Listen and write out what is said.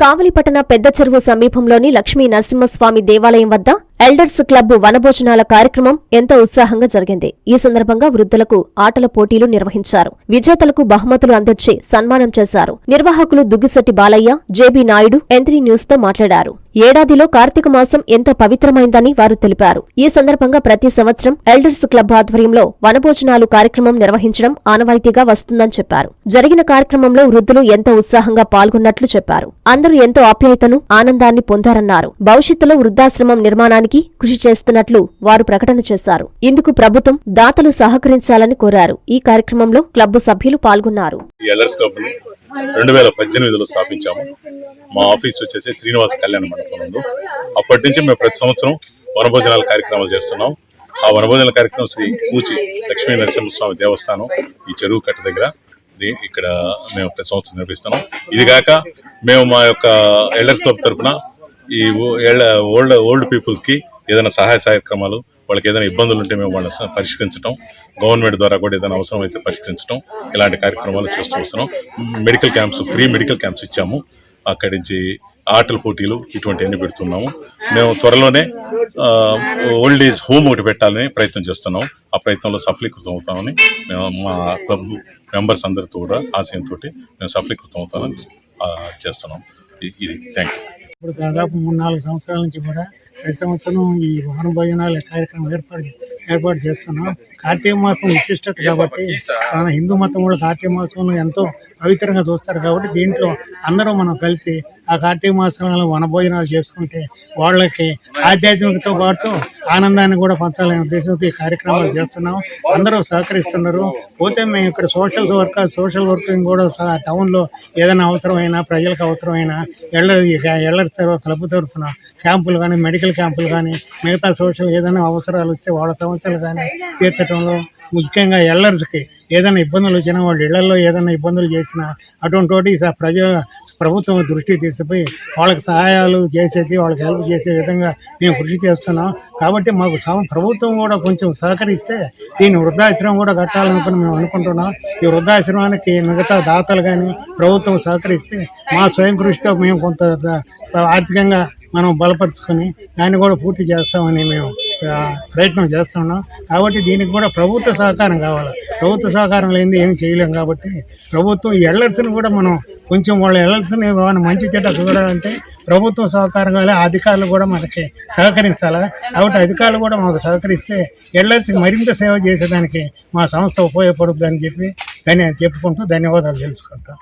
కావలిపట్టణ పెద్ద చెరువు సమీపంలోని లక్ష్మీ నరసింహస్వామి దేవాలయం వద్ద ఎల్డర్స్ క్లబ్ వనభోజనాల కార్యక్రమం ఎంతో ఉత్సాహంగా జరిగింది. ఈ సందర్భంగా వృద్ధులకు ఆటల పోటీలు నిర్వహించారు. విజేతలకు బహుమతులు అందించి సన్మానం చేశారు. నిర్వాహకులు Duggisetti Balayya JB Naidu M three న్యూస్తో మాట్లాడారు. ఏడాదిలో కార్తీక మాసం ఎంత పవిత్రమైందని వారు తెలిపారు. ఈ సందర్భంగా ప్రతి సంవత్సరం ఎల్డర్స్ క్లబ్ ఆధ్వర్యంలో వనభోజనాలు కార్యక్రమం నిర్వహించడం ఆనవాయితీగా వస్తుందని చెప్పారు. జరిగిన కార్యక్రమంలో వృద్ధులు ఎంతో ఉత్సాహంగా పాల్గొన్నట్లు చెప్పారు. అందరూ ఎంతో ఆప్యాయతను ఆనందాన్ని పొందారన్నారు. భవిష్యత్తులో వృద్ధాశ్రమం నిర్మాణానికి కృషి చేస్తున్నట్లు వారు ప్రకటన చేశారు. ఇందుకు ప్రభుత్వం దాతలు సహకరించాలని కోరారు. ఈ కార్యక్రమంలో క్లబ్ సభ్యులు పాల్గొన్నారు. రెండు వేల పద్దెనిమిదిలో స్థాపించాము. మా ఆఫీస్ వచ్చేసి శ్రీనివాస కళ్యాణ మండపంలో అప్పటి నుంచి మేము ప్రతి సంవత్సరం వనభోజనాల కార్యక్రమాలు చేస్తున్నాం. ఆ వనభోజనాల కార్యక్రమం శ్రీ కూచి లక్ష్మీ నరసింహస్వామి దేవస్థానం ఈ చెరువు కట్ట దగ్గర. ఇక్కడ మేము ప్రతి సంవత్సరం నిర్వహిస్తున్నాం. ఇది కాక మేము మా యొక్క ఎల్డర్స్ క్లబ్ తరపున ఈ ఓల్డ్ ఓల్డ్ పీపుల్స్కి ఏదైనా సహాయ కార్యక్రమాలు వాళ్ళకి ఏదైనా ఇబ్బందులు ఉంటే మేము వాళ్ళని పరిష్కరించడం గవర్నమెంట్ ద్వారా కూడా ఏదైనా అవసరం అయితే పరిష్కరించడం ఇలాంటి కార్యక్రమాలు చేస్తూ వస్తున్నాం. Medical camps free medical camps ఇచ్చాము. అక్కడి నుంచి ఆటల పోటీలు ఇటువంటివన్నీ పెడుతున్నాము. మేము త్వరలోనే ఓల్డ్ ఏజ్ హోమ్ ఒకటి పెట్టాలని ప్రయత్నం చేస్తున్నాం. ఆ ప్రయత్నంలో సఫలీకృతం అవుతామని మేము మా క్లబ్ మెంబర్స్ అందరితో కూడా ఆశయంతో మేము సఫలీకృతం అవుతామని చేస్తున్నాం. ఇది థ్యాంక్ యూ ఇప్పుడు దాదాపు మూడు నాలుగు సంవత్సరాల నుంచి కూడా ప్రతి సంవత్సరం ఈ వారం భోజనాల కార్యక్రమం ఏర్పాటు ఏర్పాటు చేస్తున్నాం. కార్తీక మాసం విశిష్టత కాబట్టి మన హిందూ మతం కూడా కార్తీక మాసంలో ఎంతో పవిత్రంగా చూస్తారు కాబట్టి దీంట్లో అందరూ మనం కలిసి ఆ కార్తీక మాసంలో వనభోజనాలు చేసుకుంటే వాళ్ళకి ఆధ్యాత్మికతో పాటు ఆనందాన్ని కూడా పంచాలనే ఉద్దేశంతో ఈ కార్యక్రమాలు చేస్తున్నాం అందరూ సహకరిస్తున్నారు. పోతే మేము ఇక్కడ సోషల్ వర్క్ సోషల్ వర్కింగ్ కూడా టౌన్లో ఏదైనా అవసరమైనా ప్రజలకు అవసరమైనా ఎళ్ళ ఎళ్ళర్ క్లబ్ తరఫున క్యాంపులు కానీ మెడికల్ క్యాంపులు కానీ మిగతా సోషల్ ఏదైనా అవసరాలు వస్తే వాళ్ళ సమస్యలు కానీ తీర్చడంలో ముఖ్యంగా ఎల్లర్స్కి ఏదైనా ఇబ్బందులు వచ్చినా వాళ్ళ ఇళ్ళలో ఏదైనా ఇబ్బందులు చేసినా అటువంటి వాటి ప్రజ ప్రభుత్వం దృష్టి తీసుకుపోయి వాళ్ళకి సహాయాలు చేసేది వాళ్ళకి హెల్ప్ చేసే విధంగా మేము కృషి చేస్తున్నాం. కాబట్టి మాకు ప్రభుత్వం కూడా కొంచెం సహకరిస్తే దీన్ని వృద్ధాశ్రమం కూడా కట్టాలనుకుని మేము అనుకుంటున్నాం. ఈ వృద్ధాశ్రమానికి మిగతా దాతలు కానీ ప్రభుత్వం సహకరిస్తే మా స్వయం కృషితో మేము కొంత ఆర్థికంగా మనం బలపరుచుకొని దాన్ని కూడా పూర్తి చేస్తామని మేము ప్రయత్నం చేస్తున్నాం. కాబట్టి దీనికి కూడా ప్రభుత్వ సహకారం కావాలి. ప్రభుత్వ సహకారం లేనిది ఏమి చేయలేం కాబట్టి ప్రభుత్వం ఈ ఎల్ఎల్స్ని కూడా మనం కొంచెం వాళ్ళ ఎల్లర్స్ని మనం మంచి చెడ్డ చూడాలంటే ప్రభుత్వం సహకారం కావాలి. అధికారులు కూడా మనకి సహకరించాలి? కాబట్టి అధికారులు కూడా మాకు సహకరిస్తే ఎల్లర్స్కి మరింత సేవ చేసేదానికి మా సంస్థ ఉపయోగపడుద్దని చెప్పి దాన్ని చెప్పుకుంటూ ధన్యవాదాలు తెలుసుకుంటాం.